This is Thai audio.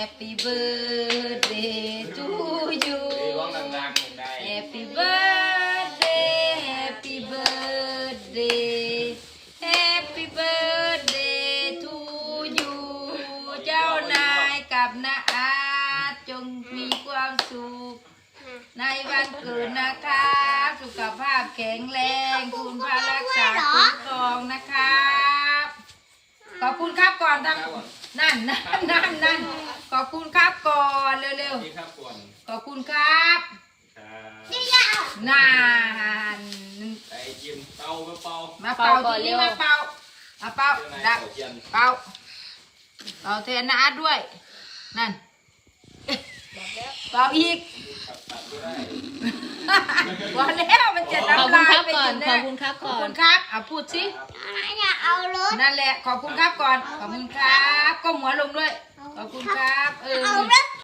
Happy birthday to you ร้องดังๆได้ Happy birthday Happy birthday Happy birthday to you เจ้านายกับนาอาจงมีความสุข ในวันเกิดนะครับ สุขภาพแข็งแรง คุณพระรักษาคุ้มครองนะครับ ะ ขอบคุณครับก่อนทำนั่นนั่นนั่นนั่นขอบคุณครับก่อนเร็วนี่ครับก่อนๆขอบคุณครับครับนานไอ้ยิมเป่าเป่ามาเป่าทีนี้มาเป่ามาเป่าเจ้านายดับเป่าเทียนเป่าเป่าแทนนาอาร์ตด้วย นั่นเป่าอีกขับตัดด้วยพอแล้วมันจะขอบน้ำคุณลายครับไปก่ อจนนขแน่อบคุณครับขก่อบอคุนณครับอะพูดสิอยากเอารถ นั่นแหละขอบคุณครับก่อนขอบคุณครับก้มหัวลงด้วยขอบคุณครับเออเอา